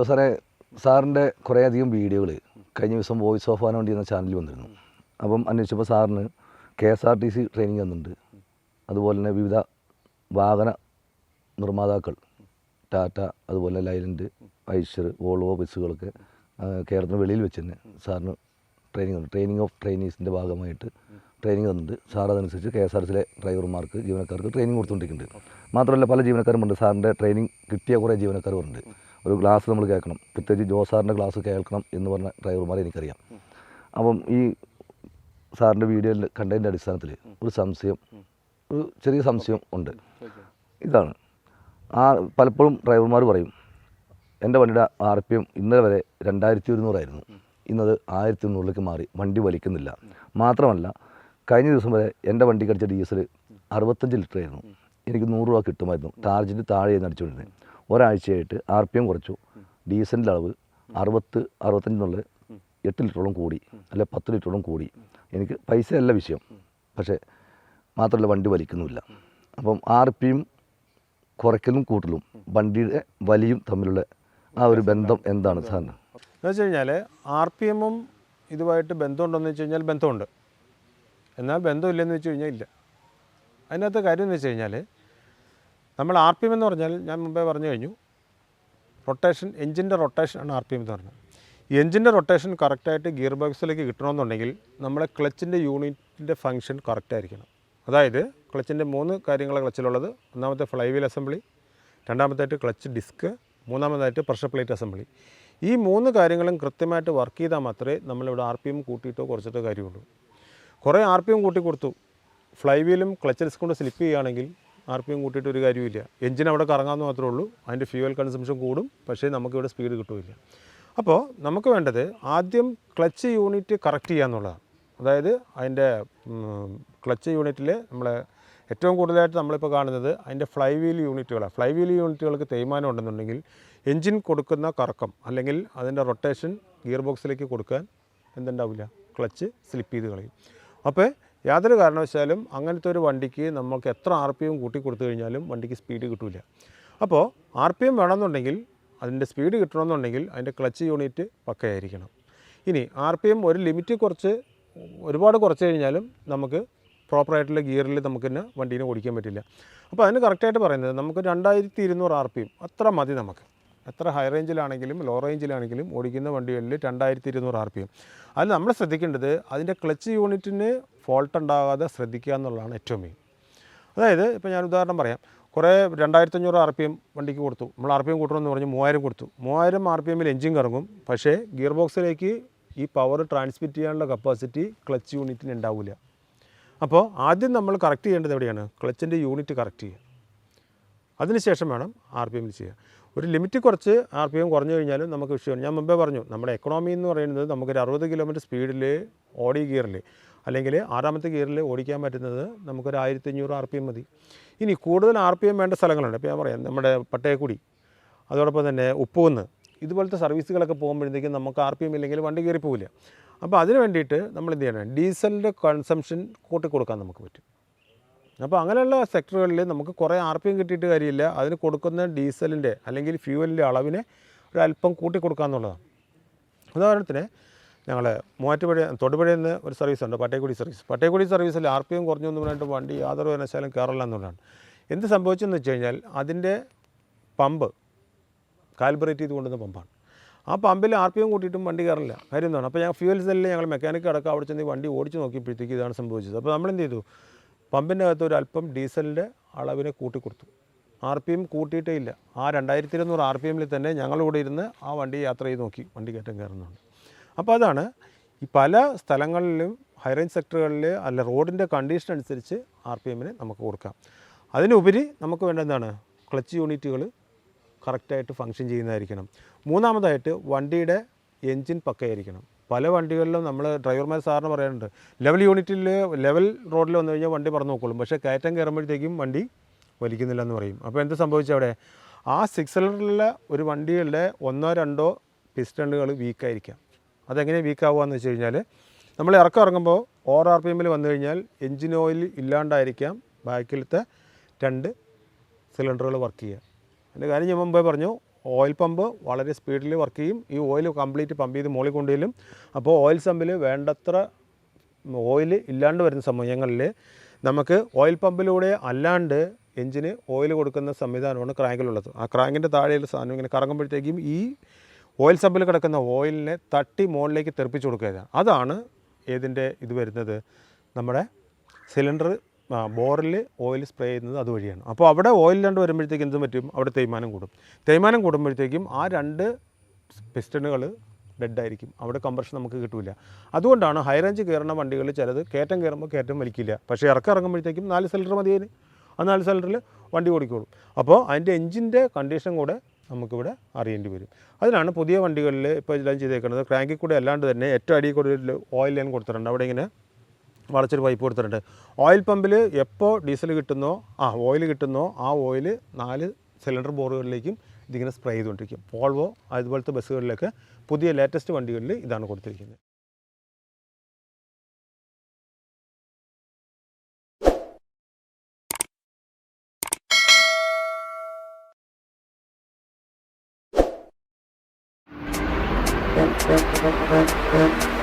എന്തോ സാറെ സാറിന്റെ കുറേ അധികം വീഡിയോകൾ കഴിഞ്ഞ ദിവസം വോയിസ് ഓഫ് ആൻ വേണ്ടി എന്ന ചാനലിൽ വന്നിരുന്നു. അപ്പം അന്വേഷിച്ചപ്പോൾ സാറിന് K S R T C training തന്നിട്ടുണ്ട്. അതുപോലെ തന്നെ വിവിധ വാഹന നിർമ്മാതാക്കൾ ടാറ്റ അതുപോലെ ലൈലൻഡ് ഐഷർ വോൾവോ ബസ്സുകളൊക്കെ കേരളത്തിന് വെളിയിൽ വെച്ച് തന്നെ സാറിന് ട്രെയിനിങ് ഉണ്ട് ട്രെയിനിങ് ഓഫ് ട്രെയിനീസിന്റെ ഭാഗമായിട്ട് ട്രെയിനിങ് തന്നിട്ടുണ്ട്. സാർ അതനുസരിച്ച് കെ എസ് ആർ സിയിലെ ഡ്രൈവർമാർക്ക് ജീവനക്കാർക്ക് ട്രെയിനിങ് കൊടുത്തുകൊണ്ടിരിക്കുന്നുണ്ട്. മാത്രമല്ല പല ജീവനക്കാരും ഉണ്ട്. സാറിന്റെ ട്രെയിനിങ് കിട്ടിയ കുറേ ജീവനക്കാരും ഉണ്ട്. ഒരു ഗ്ലാസ് നമ്മൾ കേൾക്കണം. പ്രത്യേകിച്ച് ജോസാറിന്റെ ക്ലാസ് കേൾക്കണം എന്ന് പറഞ്ഞ ഡ്രൈവർമാരെ എനിക്കറിയാം. അപ്പം ഈ സാറിന്റെ വീഡിയോ കണ്ടതിന്റെ അടിസ്ഥാനത്തിൽ ഒരു സംശയം ഒരു ചെറിയ സംശയം ഉണ്ട്. ഇതാണ്. ആ പലപ്പോഴും ഡ്രൈവർമാർ പറയും എന്റെ വണ്ടിയുടെ ആർ പി എം ഇന്നലെ വരെ രണ്ടായിരത്തി ഒരുന്നൂറായിരുന്നു ഇന്നത് ആയിരത്തി ഒന്നൂറിലേക്ക് മാറി. വണ്ടി വലിക്കുന്നില്ല. മാത്രമല്ല കഴിഞ്ഞ ദിവസം വരെ എന്റെ വണ്ടി കടിച്ച ഡീസൽ അറുപത്തഞ്ച് ലിറ്റർ ആയിരുന്നു എനിക്ക് നൂറ് രൂപ കിട്ടുമായിരുന്നു. ടാർജറ്റ് താഴെയായിരുന്നു അടിച്ചുകൊണ്ടിരുന്നത്. ഒരാഴ്ചയായിട്ട് ആർ പി എം കുറച്ചു ഡീസലിന്റെ അളവ് അറുപത്ത് അറുപത്തഞ്ചെന്നുള്ള എട്ട് ലിറ്ററോളം കൂടി അല്ലെ പത്ത് ലിറ്ററോളം കൂടി. എനിക്ക് പൈസയല്ല വിഷയം. പക്ഷേ മാത്രമല്ല വണ്ടി വലിക്കുന്നുമില്ല. അപ്പം ആർ പി എം കുറയ്ക്കലും കൂട്ടലും വണ്ടിയുടെ വലിയും തമ്മിലുള്ള ആ ഒരു ബന്ധം എന്താണ് സാറിന്? എന്ന് വെച്ച് കഴിഞ്ഞാൽ ആർ പി എമ്മും ഇതുമായിട്ട് ബന്ധമുണ്ടോയെന്ന് വെച്ച് കഴിഞ്ഞാൽ ബന്ധമുണ്ട്. എന്നാൽ ബന്ധമില്ലെന്ന് വെച്ച് കഴിഞ്ഞാൽ ഇല്ല. അതിനകത്ത് കാര്യം എന്ന് വെച്ച് കഴിഞ്ഞാൽ നമ്മൾ ആർ പി എം എന്ന് പറഞ്ഞാൽ ഞാൻ മുമ്പേ പറഞ്ഞു കഴിഞ്ഞു. റൊട്ടേഷൻ എഞ്ചിന്റെ റൊട്ടേഷനാണ് ആർ പി എം എന്ന് പറഞ്ഞത്. ഈ എഞ്ചിന്റെ റൊട്ടേഷൻ കറക്റ്റായിട്ട് ഗിയർ ബോക്സിലേക്ക് കിട്ടണമെന്നുണ്ടെങ്കിൽ നമ്മളെ ക്ലച്ചിന്റെ യൂണിറ്റിന്റെ ഫങ്ഷൻ കറക്റ്റായിരിക്കണം അതായത് ക്ലച്ചിന്റെ മൂന്ന് കാര്യങ്ങളാണ് ക്ലച്ചിലുള്ളത്. ഒന്നാമത്തെ ഫ്ലൈ വീൽ അസംബ്ലി രണ്ടാമതായിട്ട് ക്ലച്ച് ഡിസ്ക് മൂന്നാമതായിട്ട് പ്രഷർ പ്ലേറ്റ് അസംബ്ലി. ഈ മൂന്ന് കാര്യങ്ങളും കൃത്യമായിട്ട് വർക്ക് ചെയ്താൽ മാത്രമേ നമ്മളിവിടെ ആർ പി എം കൂട്ടിയിട്ടോ കുറച്ചിട്ടോ കാര്യമുള്ളൂ. കുറേ ആർ പി എം കൂട്ടി കൊടുത്തു ഫ്ലൈ വീലും ക്ലച്ച് ഡിസ്ക് കൊണ്ട് സ്ലിപ്പ് ചെയ്യുകയാണെങ്കിൽ ആർ പി എം കൂട്ടിയിട്ട് ഒരു കാര്യമില്ല എഞ്ചിൻ അവിടെ കറങ്ങാമെന്ന് മാത്രമേ ഉള്ളൂ. അതിന്റെ ഫ്യൂവൽ കൺസംഷൻ കൂടും. പക്ഷേ നമുക്കിവിടെ സ്പീഡ് കിട്ടുമില്ല അപ്പോൾ നമുക്ക് വേണ്ടത് ആദ്യം ക്ലച്ച് യൂണിറ്റ് കറക്റ്റ് ചെയ്യുക എന്നുള്ളതാണ്. അതായത് അതിന്റെ ക്ലച്ച് യൂണിറ്റിൽ നമ്മളെ ഏറ്റവും കൂടുതലായിട്ട് നമ്മളിപ്പോൾ കാണുന്നത് അതിന്റെ ഫ്ലൈ വീൽ യൂണിറ്റുകളാണ്. ഫ്ലൈ വീൽ യൂണിറ്റുകൾക്ക് തേയ്മാനം ഉണ്ടെന്നുണ്ടെങ്കിൽ എൻജിൻ കൊടുക്കുന്ന കറക്കം അല്ലെങ്കിൽ അതിന്റെ റൊട്ടേഷൻ ഗിയർ ബോക്സിലേക്ക് കൊടുക്കാൻ എന്തുണ്ടാവില്ല? ക്ലച്ച് സ്ലിപ്പ് ചെയ്ത് കളയും. അപ്പോൾ യാതൊരു കാരണവശാലും അങ്ങനത്തെ ഒരു വണ്ടിക്ക് നമുക്ക് എത്ര ആർ പി എം കൂട്ടി കൊടുത്തു കഴിഞ്ഞാലും വണ്ടിക്ക് സ്പീഡ് കിട്ടില്ല അപ്പോൾ ആർ പി എം വേണമെന്നുണ്ടെങ്കിൽ അതിന്റെ സ്പീഡ് കിട്ടണമെന്നുണ്ടെങ്കിൽ അതിന്റെ ക്ലച്ച് യൂണിറ്റ് പക്കയായിരിക്കണം. ഇനി ആർ പി എം ഒരു ലിമിറ്റ് കുറച്ച് ഒരുപാട് കുറച്ച് കഴിഞ്ഞാലും നമുക്ക് പ്രോപ്പറായിട്ടുള്ള ഗിയറിൽ നമുക്ക് തന്നെ വണ്ടീനെ ഓടിക്കാൻ പറ്റില്ല. അപ്പോൾ അതിന് കറക്റ്റായിട്ട് പറയുന്നത് നമുക്ക് രണ്ടായിരത്തി ഇരുന്നൂറ് ആർ പി എം അത്ര മതി നമുക്ക്. എത്ര ഹൈ റേഞ്ചിലാണെങ്കിലും ലോ റേഞ്ചിലാണെങ്കിലും ഓടിക്കുന്ന വണ്ടികളിൽ രണ്ടായിരത്തി ഇരുന്നൂറ് ആർ പി എം അത് നമ്മൾ ശ്രദ്ധിക്കേണ്ടത് അതിന്റെ ക്ലച്ച് യൂണിറ്റിന് ഫോൾട്ട് ഉണ്ടാകാതെ ശ്രദ്ധിക്കുക എന്നുള്ളതാണ് ഏറ്റവും മെയിൻ അതായത് ഇപ്പോൾ ഞാൻ ഉദാഹരണം പറയാം. കുറേ രണ്ടായിരത്തഞ്ഞൂറ് ആർ പി എം വണ്ടിക്ക് കൊടുത്തു. നമ്മൾ ആർ പി എം കൂട്ടണമെന്ന് പറഞ്ഞ് മൂവായിരം കൊടുത്തു. മൂവായിരം ആർ പി എമ്മിൽ എഞ്ചിൻ കറങ്ങും. പക്ഷേ ഗിയർ ബോക്സിലേക്ക് ഈ പവർ ട്രാൻസ്മിറ്റ് ചെയ്യാനുള്ള കപ്പാസിറ്റി ക്ലച്ച് യൂണിറ്റിന് ഉണ്ടാവില്ല. അപ്പോൾ ആദ്യം നമ്മൾ കറക്റ്റ് ചെയ്യേണ്ടത് എവിടെയാണ്? ക്ലച്ചിന്റെ യൂണിറ്റ് കറക്റ്റ് ചെയ്യുക. അതിനുശേഷം വേണം ആർ പി എമ്മിൽ ചെയ്യുക ഒരു ലിമിറ്റ് കുറച്ച് ആർ പി എം കുറഞ്ഞു കഴിഞ്ഞാലും നമുക്ക് വിഷയമാണ് ഞാൻ മുമ്പേ പറഞ്ഞു നമ്മുടെ എക്കണോമി എന്ന് പറയുന്നത് നമുക്കൊരു അറുപത് കിലോമീറ്റർ സ്പീഡിൽ ഓടി ഗിയറിൽ അല്ലെങ്കിൽ ആറാമത്തെ ഗിയറിൽ ഓടിക്കാൻ പറ്റുന്നത് നമുക്കൊരു ആയിരത്തി അഞ്ഞൂറ് ആർ പി എം മതി. ഇനി കൂടുതൽ ആർ പി എം വേണ്ട സ്ഥലങ്ങളുണ്ട്. ഇപ്പോൾ ഞാൻ പറയാം നമ്മുടെ പട്ടയക്കുടി അതോടൊപ്പം തന്നെ ഉപ്പുകുന്ന് ഇതുപോലത്തെ സർവീസുകളൊക്കെ പോകുമ്പോഴത്തേക്കും നമുക്ക് ആർ പി എം ഇല്ലെങ്കിൽ വണ്ടി കയറി പോവില്ല. അപ്പോൾ അതിന് വേണ്ടിയിട്ട് നമ്മൾ എന്ത് ചെയ്യണം? ഡീസലിന്റെ കൺസംഷൻ കൂട്ടി കൊടുക്കാൻ നമുക്ക് പറ്റും. അപ്പോൾ അങ്ങനെയുള്ള സെക്ടറുകളിൽ നമുക്ക് കുറേ ആർ പി എം കിട്ടിയിട്ട് കാര്യമില്ല. അതിന് കൊടുക്കുന്ന ഡീസലിന്റെ അല്ലെങ്കിൽ ഫ്യൂവലിന്റെ അളവിനെ ഒരല്പം കൂട്ടി കൊടുക്കുക എന്നുള്ളതാണ്. ഉദാഹരണത്തിന് ഞങ്ങൾ മൂവാറ്റുപുഴ തൊടുപുഴയിൽ നിന്ന് ഒരു സർവീസ് ഉണ്ട് പട്ടേക്കുടി സർവീസ് പട്ടേക്കുടി സർവീസിൽ ആർ പി എം കുറഞ്ഞു എന്ന് പറഞ്ഞിട്ട് വണ്ടി യാതൊരു കാരണവശാലും കയറില്ല എന്നുള്ളതാണ്. എന്ത് സംഭവിച്ചെന്ന് വെച്ച് കഴിഞ്ഞാൽ അതിന്റെ പമ്പ് കാൽബറേറ്റ് ചെയ്ത് കൊണ്ടുവന്ന പമ്പാണ്. ആ പമ്പിൽ ആർ പി എം കൂട്ടിയിട്ടും വണ്ടി കയറില്ല. കാര്യം എന്താണ്? അപ്പോൾ ഞാൻ ഫ്യൂവൽ സെല്ലിൽ ഞങ്ങൾ മെക്കാനിക്ക് അടക്കം അവിടെ ചെന്ന് വണ്ടി ഓടിച്ച് നോക്കിയപ്പോഴത്തേക്ക് ഇതാണ് സംഭവിച്ചത്. അപ്പോൾ നമ്മൾ എന്ത് ചെയ്തു? പമ്പിന്റെ അകത്ത് ഒരു അല്പം ഡീസലിന്റെ അളവിനെ കൂട്ടിക്കൊടുത്തു. ആർ പി എം കൂട്ടിയിട്ടേ ഇല്ല. ആ രണ്ടായിരത്തി ഇരുന്നൂറ് ആർ പി എമ്മിൽ തന്നെ ഞങ്ങളിവിടെ ഇരുന്ന് ആ വണ്ടി യാത്ര ചെയ്ത് നോക്കി. വണ്ടി കയറ്റം കയറുന്നുണ്ട്. അപ്പോൾ അതാണ് ഈ പല സ്ഥലങ്ങളിലും ഹൈ റേഞ്ച് സെക്ടറുകളിൽ അല്ല റോഡിന്റെ കണ്ടീഷൻ അനുസരിച്ച് ആർ പി എമ്മിന് നമുക്ക് കൊടുക്കാം. അതിനുപരി നമുക്ക് വേണ്ട എന്താണ്? ക്ലച്ച് യൂണിറ്റുകൾ കറക്റ്റായിട്ട് ഫങ്ഷൻ ചെയ്യുന്നതായിരിക്കണം. മൂന്നാമതായിട്ട് വണ്ടിയുടെ എൻജിൻ പക്കയായിരിക്കണം. പല വണ്ടികളിലും നമ്മൾ ഡ്രൈവർമാർ സാറിന് പറയാറുണ്ട് ലെവൽ യൂണിറ്റിൽ ലെവൽ റോഡിൽ വന്നു കഴിഞ്ഞാൽ വണ്ടി പറഞ്ഞു നോക്കുള്ളൂ പക്ഷേ കയറ്റം കയറുമ്പോഴത്തേക്കും വണ്ടി വലിക്കുന്നില്ല എന്ന് പറയും. അപ്പോൾ എന്ത് സംഭവിച്ചു അവിടെ? ആ സിക്സ് സിലിണ്ടറിലെ ഒരു വണ്ടികളുടെ ഒന്നോ രണ്ടോ പിസ്റ്റണുകൾ വീക്കായിരിക്കാം. അതെങ്ങനെ വീക്കാവുക എന്ന് വെച്ച് കഴിഞ്ഞാൽ നമ്മൾ ഇറക്കം ഇറങ്ങുമ്പോൾ ഓർ ആർ പി എമ്മിൽ വന്നു കഴിഞ്ഞാൽ എഞ്ചിൻ ഓയിൽ ഇല്ലാണ്ടായിരിക്കാം ബാക്കിലത്തെ രണ്ട് സിലിണ്ടറുകൾ വർക്ക് ചെയ്യുക. അതിന്റെ കാര്യം ഞാൻ മുമ്പേ പറഞ്ഞു ഓയിൽ പമ്പ് വളരെ സ്പീഡിൽ വർക്ക് ചെയ്യും. ഈ ഓയിൽ കംപ്ലീറ്റ് പമ്പ് ചെയ്ത് മുകളിൽ കൊണ്ടുവരും. അപ്പോൾ ഓയിൽ സമ്പിൽ വേണ്ടത്ര ഓയിൽ ഇല്ലാണ്ട് വരുന്ന സമയങ്ങളിൽ നമുക്ക് ഓയിൽ പമ്പിലൂടെ അല്ലാണ്ട് എഞ്ചിന് ഓയിൽ കൊടുക്കുന്ന സംവിധാനമാണ് ക്രാങ്കിലുള്ളത്. ആ ക്രാങ്കിന്റെ താഴെയുള്ള സാധനം ഇങ്ങനെ കറങ്ങുമ്പോഴത്തേക്കും ഈ ഓയിൽ സമ്പിൽ കിടക്കുന്ന ഓയിലിനെ തട്ടി മുകളിലേക്ക് തെറിപ്പിച്ച് കൊടുക്കുക അതാണ് ഏതിന്റെ ഇത് വരുന്നത്. നമ്മുടെ സിലിണ്ടർ ബോറിൽ ഓയിൽ സ്പ്രേ ചെയ്യുന്നത് അതുവഴിയാണ്. അപ്പോൾ അവിടെ ഓയിൽ രണ്ട് വരുമ്പോഴത്തേക്കും എന്ത് പറ്റും? അവിടെ തേയ്മാനം കൂടും. തേയ്മാനം കൂടുമ്പോഴത്തേക്കും ആ രണ്ട് പിസ്റ്റണുകൾ ഡെഡായിരിക്കും അവിടെ കംപ്രഷൻ നമുക്ക് കിട്ടില്ല അതുകൊണ്ടാണ് ഹൈ റേഞ്ച് കയറുന്ന വണ്ടികൾ ചിലത് കയറ്റം കയറുമ്പോൾ കയറ്റം വലിക്കില്ല. പക്ഷേ ഇറക്കം ഇറങ്ങുമ്പോഴത്തേക്കും നാല് സിലിണ്ടർ മതി അതിന് ആ നാല് സിലിണ്ടറിൽ വണ്ടി ഓടിക്കോളും. അപ്പോൾ അതിന്റെ എഞ്ചിന്റെ കണ്ടീഷൻ കൂടെ നമുക്കിവിടെ അറിയേണ്ടി വരും. അതിനാണ് പുതിയ വണ്ടികളിൽ ഇപ്പോൾ എല്ലാം ചെയ്തേക്കുന്നത്. ക്രാങ്കിൽ കൂടെ അല്ലാണ്ട് തന്നെ ഏറ്റവും അടിയിൽ കൂടെ ഓയിൽ ലൈൻ കൊടുത്തിട്ടുണ്ട്. അവിടെ ഇങ്ങനെ വളച്ചൊരു പൈപ്പ് കൊടുത്തിട്ടുണ്ട്. ഓയിൽ പമ്പിൽ എപ്പോൾ ഡീസൽ കിട്ടുന്നോ ആ ഓയിൽ കിട്ടുന്നോ ആ ഓയിൽ നാല് സിലിണ്ടർ ബോറുകളിലേക്കും ഇതിങ്ങനെ സ്പ്രേ ചെയ്തുകൊണ്ടിരിക്കും. വോൾവോ അതുപോലത്തെ ബസ്സുകളിലൊക്കെ പുതിയ ലേറ്റസ്റ്റ് വണ്ടികളിൽ ഇതാണ് കൊടുത്തിരിക്കുന്നത്. Thank you.